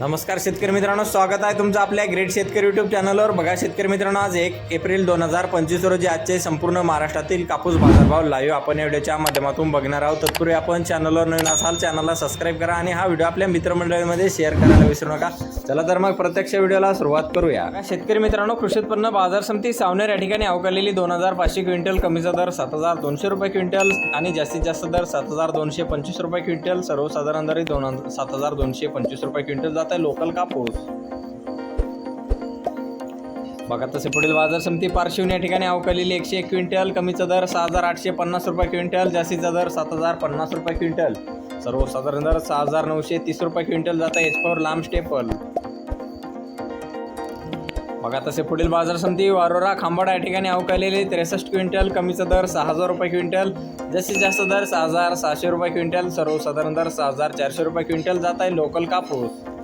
नमस्कार शेतकरी मित्रांनो स्वागत आहे तुमचं आपल्या ग्रेट शेतकरी युट्यूब चॅनलवर बघा शेतकरी मित्रांनो आज एक एप्रिल दोन हजार पंचवीस रोजी आजचे संपूर्ण महाराष्ट्रातील कापूस बाजारभाव लाईव्ह आपण या व्हिडिओच्या माध्यमातून बघणार आहोत. तत्पूर्वी आपण चॅनलवर नवीन असाल चॅनलला सबस्क्राईब करा आणि हा व्हिडिओ आपल्या मित्रमंडळीमध्ये शेअर करायला विसरू नका. चला तर मग प्रत्यक्ष व्हिडिओला सुरुवात करूया. शेतकरी मित्रांनो कृषी उत्पन्न बाजार समिती सावनेर या ठिकाणी अवकालेली दोन हजार पाचशे क्विंटल कमीचा दर सात हजार दोनशे रुपये क्विंटल आणि जास्तीत जास्त दर सात हजार दोनशे पंचवीस रुपये क्विंटल. सर्वसाधारण दर दोन सात हजार दोनशे पंचवीस रुपये क्विंटल जात. आहे लोकल कापूस बघा तसे पुढील बाजार समिती पार्श्वनी या ठिकाणी अवकालेली एकशे एक क्विंटल कमीचा दर सहा हजार आठशे पन्नास रुपये क्विंटल जास्तीचा दर सात हजार पन्नास रुपये क्विंटल. सर्वसाधारण दर सहा हजार नऊशे तीस रुपये क्विंटल जात आहे एचपावर लांब स्टेपल. बघा तसे पुढील बाजार समिती वारोरा खांबाडा या ठिकाणी अवकालेली त्रेसष्ट क्विंटल कमीचा दर सहा हजार रुपये क्विंटल जास्तीत जास्त दर सहा हजार सहाशे रुपये क्विंटल सर्वसाधारण दर सहा हजार चारशे रुपये क्विंटल जात आहे लोकल कापूस